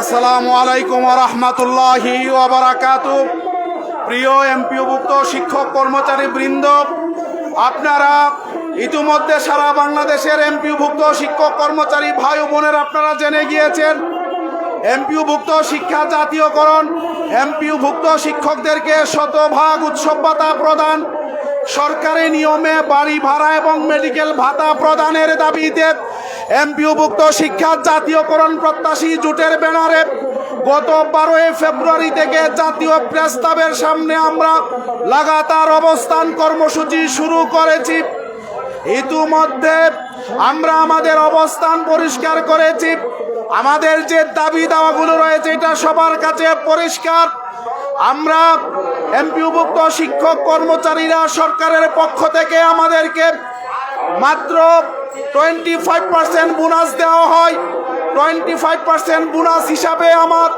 আসসালামু আলাইকুম রহমতুল্লাহি ওবরাকাত প্রিয় এমপিওভুক্ত শিক্ষক কর্মচারী বৃন্দ, আপনারা ইতিমধ্যে সারা বাংলাদেশের এমপিওভুক্ত শিক্ষক কর্মচারী ভাই ও বোনের আপনারা জেনে গিয়েছেন, এমপিওভুক্ত শিক্ষা জাতীয়করণ, এমপিওভুক্ত শিক্ষকদেরকে শতভাগ উৎসব ভাতা প্রদান সরকারি নিয়মে বাড়ি ভাড়া এবং মেডিকেল ভাতা প্রদানের দাবিতে এমপিওভুক্ত শিক্ষা জাতীয়করণ প্রত্যাশী জোটের ব্যানারে গত বারোই ফেব্রুয়ারি থেকে জাতীয় প্রস্তাবের সামনে আমরা লাগাতার অবস্থান কর্মসূচি শুরু করেছি। ইতিমধ্যে আমরা আমাদের অবস্থান পরিষ্কার করেছি। আমাদের যে দাবি দাওয়াগুলো রয়েছে, এটা সবার কাছে পরিষ্কার। আমরা এমপিওভুক্ত শিক্ষক কর্মচারীরা সরকারের পক্ষ থেকে আমাদেরকে মাত্র টোয়েন্টি ফাইভ পার্সেন্ট বোনাস দেওয়া হয়। টোয়েন্টি ফাইভ পার্সেন্ট বোনাস হিসাবে আমার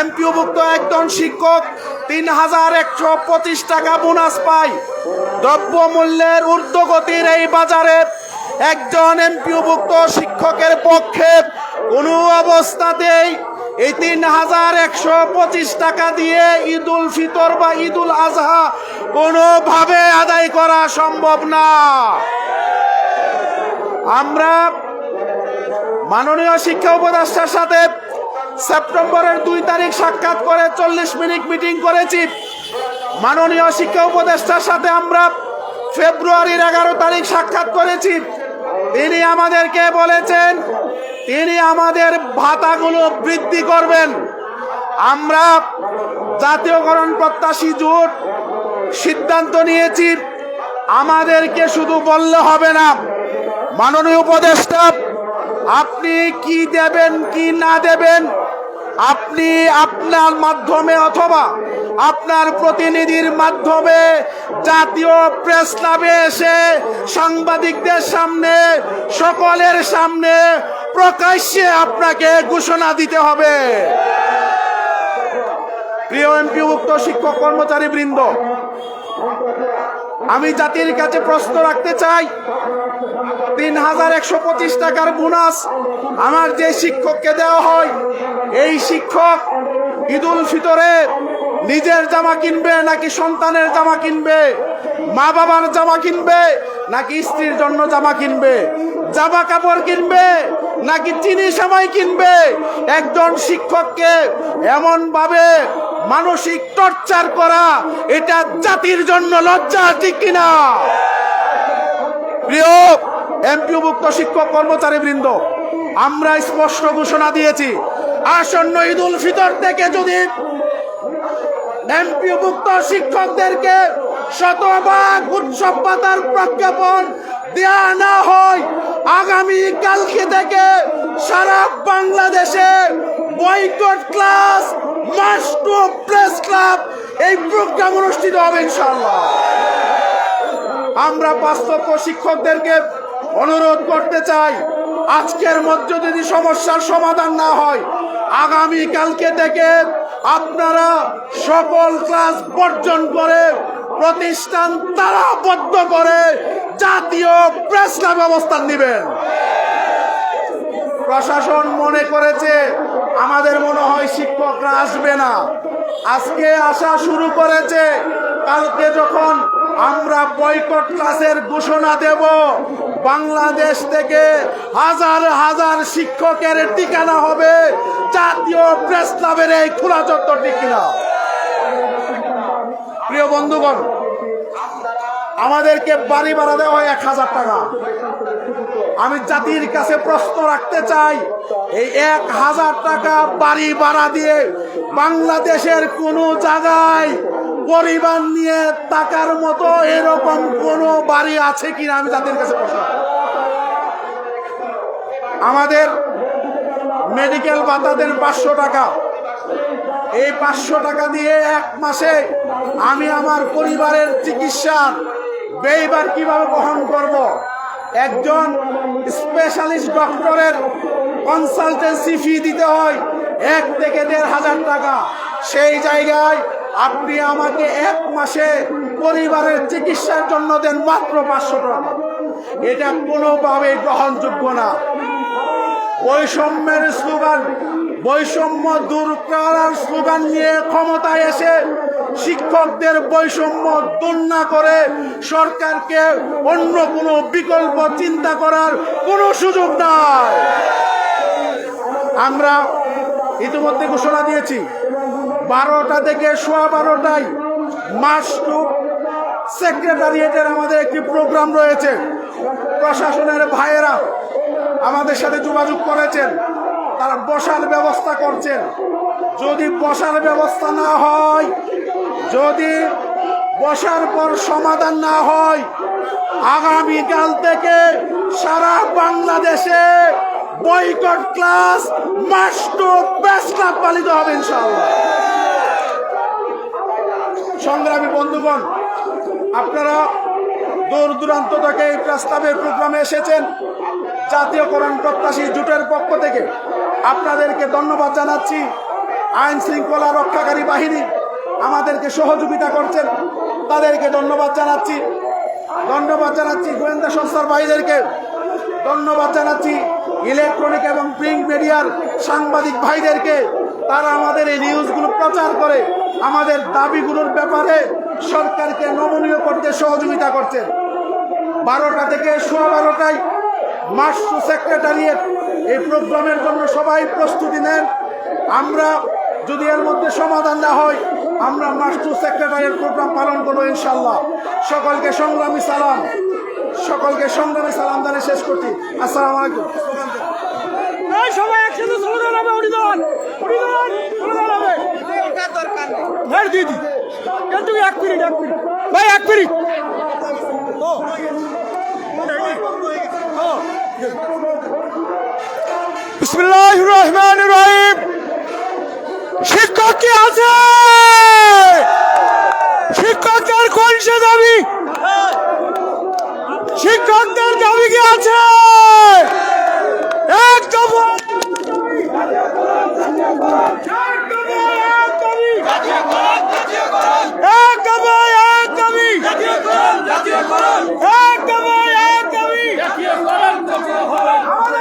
এমপিওভুক্ত একজন শিক্ষক তিন হাজার একশো পঁচিশ টাকা বোনাস পায়। দ্রব্যমূল্যের ঊর্ধ্বগতির এই বাজারে একজন এমপিওভুক্ত শিক্ষকের পক্ষে কোনো অবস্থাতেই এই তিন হাজার একশো পঁচিশ টাকা দিয়ে ঈদ উল ফিতর বা ঈদ উল আজহা কোনোভাবে আদায় করা সম্ভব না। আমরা মাননীয় শিক্ষা উপদেষ্টার সাথে সেপ্টেম্বরের দুই তারিখ সাক্ষাৎ করে চল্লিশ মিনিট মিটিং করেছি। মাননীয় শিক্ষা উপদেষ্টার সাথে আমরা ফেব্রুয়ারির এগারো তারিখ সাক্ষাৎ করেছি। তিনি আমাদেরকে বলেছেন তিনি আমাদের ভাতাগুলো বৃদ্ধি করবেন। আমরা জাতীয়করণ প্রত্যাশী জোট সিদ্ধান্ত নিয়েছি, আমাদেরকে শুধু বললে হবে না। মাননীয় উপদেষ্টা, আপনি কি দেবেন, কি না দেবেন, আপনি আপনার মাধ্যমে অথবা আপনার প্রতিনিধির মাধ্যমে জাতীয় প্রেস ক্লাবে এসে সাংবাদিকদের সামনে, সকলের সামনে প্রকাশ্যে আপনাকে ঘোষণা দিতে হবে। প্রিয় এমপিভুক্ত শিক্ষক কর্মচারী বৃন্দ, আমি জাতির কাছে প্রশ্ন রাখতে চাই। তিন হাজার একশো পঁচিশ টাকার বোনাস আমার যে শিক্ষককে দেওয়া হয়, এই শিক্ষক ঈদুল ফিতরে নিজের জামা কিনবে নাকি সন্তানের জামা কিনবে মা বাবার জামা কিনবে নাকি স্ত্রীর জন্য জামা কিনবে, জামা কাপড় কিনবে নাকি চিনি সেমাই কিনবে? একজন শিক্ষককে এমন ভাবে মানসিক টর্চার করা, এটা জাতির জন্য লজ্জা, ঠিক কিনা? প্রিয় এমপিভুক্ত শিক্ষক কর্মচারী বৃন্দ, আমরা স্পষ্ট ঘোষণা দিয়েছি, আসন্ন ঈদ উল ফিতর থেকে যদি এমপিভুক্ত শিক্ষকদেরকে শতভাগ উৎসব পাতার প্রজ্ঞাপন দেয়া না হয়, আগামী কালকে থেকে সারা বাংলাদেশে বয়কট ক্লাস মাস টু প্রেস ক্লাব এই প্রোগ্রাম অনুষ্ঠিত হবে ইনশাআল্লাহ। আমরা বাস্তব শিক্ষকদেরকে অনুরোধ করতে চাই, আজকের মধ্যে যদি সমস্যার সমাধান না হয়, আগামী কালকে থেকে আপনারা সকল ক্লাস বর্জন করে প্রতিষ্ঠান তারাবদ্ধ করে জাতীয় প্রেস ক্লাব অবস্থান নেবেন। প্রশাসন মনে করেছে, আমাদের মনে হয় শিক্ষকরা আসবে না। আজকে আসা শুরু করেছে, কালকে যখন আমরা বয়কট ক্লাসের ঘোষণা দেব, বাংলাদেশ থেকে হাজার হাজার শিক্ষকের ঠিকানা হবে জাতীয় প্রেস ক্লাবের এই খোলা চত্বর ঠিকানা প্রিয় বন্ধুগণ, আমাদেরকে বাড়ি ভাড়া দেওয়া হয় এক হাজার টাকা। আমি জাতির কাছে প্রশ্ন রাখতে চাই, এই এক হাজার টাকা বাড়ি ভাড়া দিয়ে বাংলাদেশের কোনো জায়গায় পরিবার নিয়ে টাকার মতো এরকম কোনো বাড়ি আছে কিনা আমি জাতির কাছে প্রশ্ন আমাদের মেডিকেল ভাতা দেন পাঁচশো টাকা এই পাঁচশো টাকা দিয়ে এক মাসে আমি আমার পরিবারের চিকিৎসার ব্যয়বার কীভাবে বহন করব? একজন স্পেশালিস্ট ডক্টরের কনসালটেন্সি ফি দিতে হয় এক থেকে দেড় হাজার টাকা। সেই জায়গায় আপনি আমাকে এক মাসে পরিবারের চিকিৎসার জন্য দেন মাত্র পাঁচশো টাকা। এটা কোনোভাবে গ্রহণযোগ্য না। বৈষম্যের স্লোগান বৈষম্য দূর করার স্লোগান নিয়ে ক্ষমতায় এসে শিক্ষকদের বৈষম্য দূর না করে সরকারকে অন্য কোনো বিকল্প চিন্তা করার কোনো সুযোগ নাই। আমরা ইতিমধ্যে ঘোষণা দিয়েছি, বারোটা থেকে সোয়া বারোটায় মাস টু সেক্রেটারিয়েটের আমাদের একটি প্রোগ্রাম রয়েছে। প্রশাসনের ভাইয়েরা আমাদের সাথে যোগাযোগ করেছেন। তারা বসার ব্যবস্থা করছেন। যদি বসার ব্যবস্থা না হয়, যদি বসার পর সমাধান না হয় আগামীকাল থেকে সারা বাংলাদেশে বয়কট ক্লাস মাস্ট ক্লাব পালিত হবে ইনশাআল্লাহ। সংগ্রামী বন্ধুগণ, আপনারা দূর দূরান্ত থেকে এই প্রস্তাবের প্রোগ্রামে এসেছেন। জাতীয়করণ প্রত্যাশী জোটের পক্ষ থেকে আপনাদেরকে ধন্যবাদ জানাচ্ছি। আইন শৃঙ্খলা রক্ষাকারী বাহিনী আমাদেরকে সহযোগিতা করছেন, তাদেরকে ধন্যবাদ জানাচ্ছি। ধন্যবাদ জানাচ্ছি গোয়েন্দা সংস্থার ভাইদেরকে। ধন্যবাদ জানাচ্ছি ইলেকট্রনিক এবং প্রিন্ট মিডিয়ার সাংবাদিক ভাইদেরকে। তারা আমাদের এই নিউজগুলো প্রচার করে আমাদের দাবিগুলোর ব্যাপারে সরকারকে নমনীয় করতে সহযোগিতা করছেন। বারোটা থেকে সোয়া বারোটায় মাস্টু সেক্রেটারিয়েট এই প্রোগ্রামের জন্য সবাই প্রস্তুতি নেন। আমরা যদি এর মধ্যে সমাধান না হয়, আমরা মাস্টু সেক্রেটারিয়েট প্রোগ্রাম পালন করব ইনশাল্লাহ সকলকে সংগ্রামী সালাম। সকলকে সংগ্রামী সালাম জানিয়ে শেষ করছি। আসসালামু আলাইকুম। সবাই একসাথে দিদি এক মিনিট এক মিনিট। ভাই, এক মিনিট। রহিম শিক্ষক কি আছে শিক্ষকদের কোন সে দাবি শিক্ষকদের দাবি কি আছে এক দফা এক দফা এক দাবি এক দফা এক দাবি আমাদের দাবি আমাদের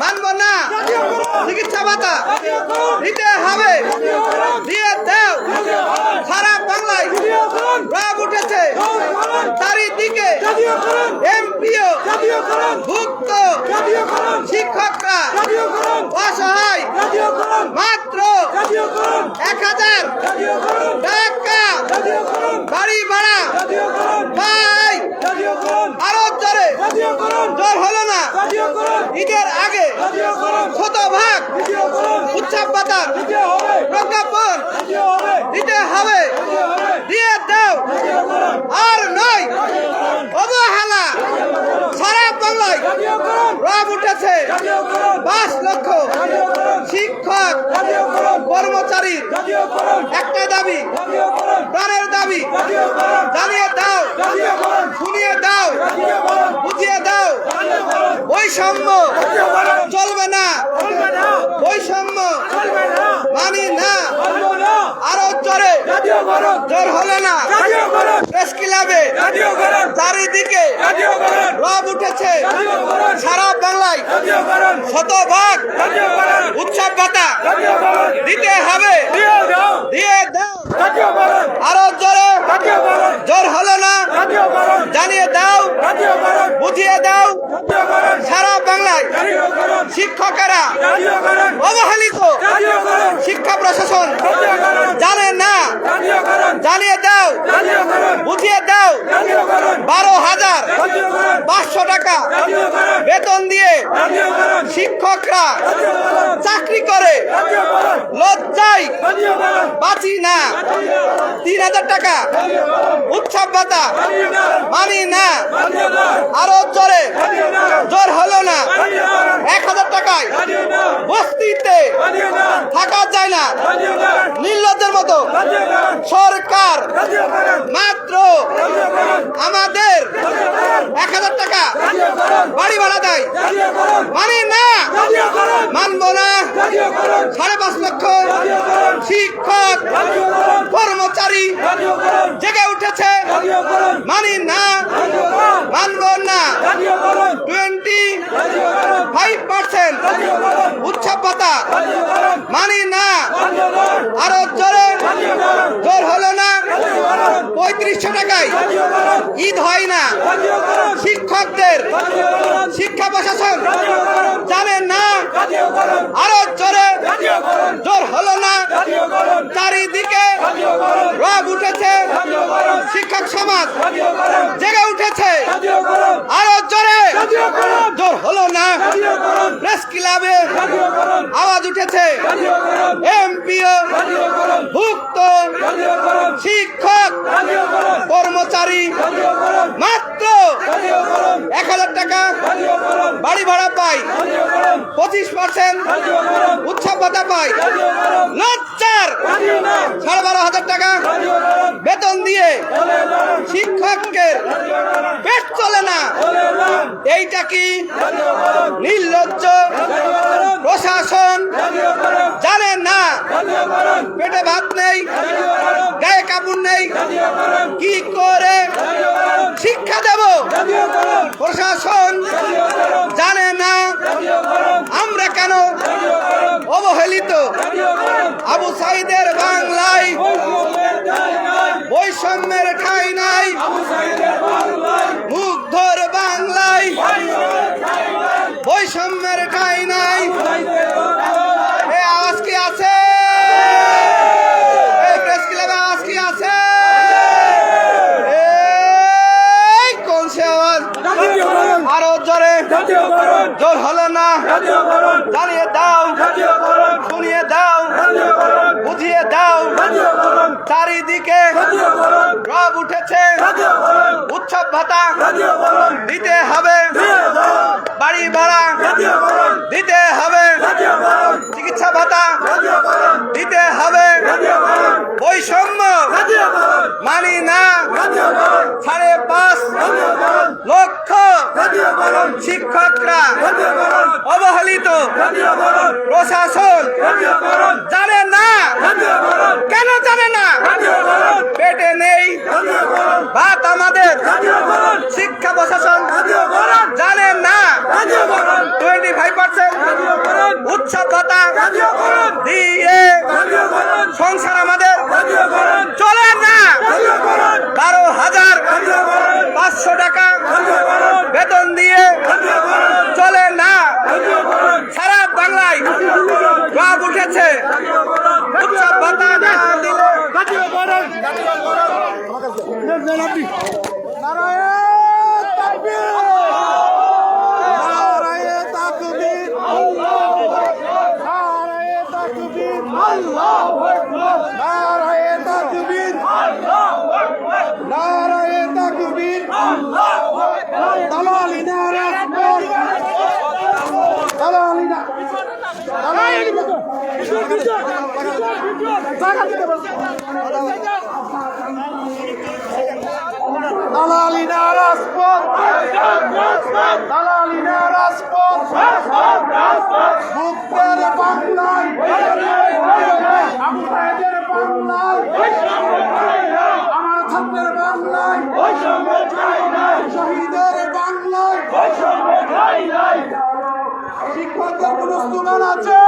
মানব না। চিকিৎসা ভাতা দিতে হবে। দিয়ে দেও। সারা বাংলায় রাব উঠেছে। চারিদিকে এমপিও, ভুক্ত শিক্ষকরা অসহায়। মাত্র এক হাজার টাকা বাড়ি ভাড়া জাতীয়করণ পাই জাতীয়করণ আরও জোরে জাতীয়করণ জোর হলো না জাতীয়করণ ঈদের আগে জাতীয়করণ শতভাগ উৎসব পাতা দিতে হবে। দিয়ে দাও। আর নয়, অবহেলা সারা বাংলায় জাতীয়করণ পাঁচ লক্ষ শিক্ষক কর্মচারী কর্মচারীর জাতীয়করণ একটা দাবি প্রাণের দাবি। জানিয়ে দাও শুনিয়ে দাও বুঝিয়ে দাও। বৈষম্য চলবে না। বৈষম্য মানি না। আরও জোরে জোর হলো না। প্রেস ক্লাবে চারিদিকে রব উঠেছে জাতীয়করণ সারা বাংলায় জাতীয়করণ শতভাগ উৎসব ভাতা দিতে হবে। দিয়ে দাও। আরও জোরে। জোর হলো না। জানিয়ে দাও। বুঝিয়ে দাও। সারা বাংলায় শিক্ষকেরা অবহেলিত শিক্ষা প্রশাসন জানে না। জানিয়ে দাও। বুঝিয়ে দাও। বারো হাজার পাঁচশো টাকা বেতন দিয়ে শিক্ষকরা চাকরি করে। লজ্জায় বাঁচি না। তিন হাজার টাকা। উৎসব ভাতা। মানি না। আরও জোরে জোর হলো না। এক হাজার টাকায় বস্তিতে থাকা যায় না। নির্লজ্জের মতো। সরকার মাত্র আমাদের এক হাজার টাকা বাড়ি ভাড়া দেয়। মানি না। মানবো না। সাড়ে পাঁচ লক্ষ শিক্ষক, কর্মচারী জেগে উঠেছে। মানি না মানব না। টোয়েন্টি ফাইভ পার্সেন্ট উৎসব ভাতা। মানি না, আরও জোরে। জোর হলো না। পঁয়ত্রিশশো টাকায় ঈদ হয় না। শিক্ষকদের, শিক্ষা প্রশাসন জানে না। আরও জোরে। জোর হলো না। চারিদিকে রব উঠেছে শিক্ষক সমাজ জেগে উঠেছে আরও জোরে জোর হলো না প্রেস ক্লাবে আওয়াজ উঠেছে এমপিও ভুক্ত শিক্ষক কর্মচারী মাত্র এক হাজার টাকা বাড়ি ভাড়া পাই পঁচিশ পার্সেন্ট ভাতা পাই। লজ্জার সাড়ে বারো হাজার টাকা বেতন দিয়ে শিক্ষককে পেট চলে না। এইটা কি নির্লজ্জ প্রশাসন? জানে না। পেটে ভাত নেই, গায়ে কাপড় নেই। কি করে শিক্ষা দেব? প্রশাসন জানে না। আমরা কেন অবহেলিত আবু সাইদের বাংলায় বৈষম্যের ঠাই নাই। মুগ্ধর বাংলায় বৈষম্যের ঠাই নাই। এ আছে? আছে? জোরে। জোর হলো না। জানিয়ে দাও। চারিদিকে রব উঠেছে। উৎসব ভাতা দিতে হবে। বাড়ি ভাড়া দিতে হবে। চিকিৎসা ভাতা দিতে হবে। বৈষম্য মানি না। সাড়ে পাঁচ লক্ষ শিক্ষকরা অবহেলিত প্রশাসন জানে না। কেন জানে না? পেটে নেই। ভাত আমাদের। শিক্ষা প্রশাসন জানে না। টোয়েন্টি ফাইভ পার্সেন্ট উৎসব ভাতা দিয়ে দালালি না রাজপথ দালালি না রাজপথ মুক্তের আমার ছাত্রের বাংলায় শহীদের বাংলায় শিক্ষকদের কোনো স্লোগান আছে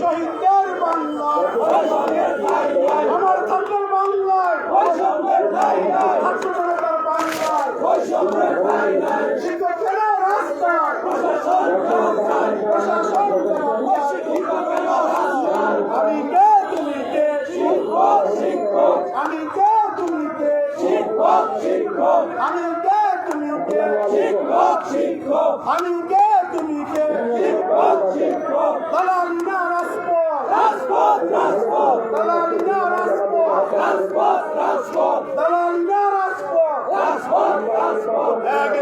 শহীদদের বাংলায়। আমার থাকলেন বাংলায়। আমি কে তুমি কে শিক্ষক শিক্ষক। আমি কে তুমি কে শিক্ষক Transport, transport! Dalam transport! Transport, transport! Ek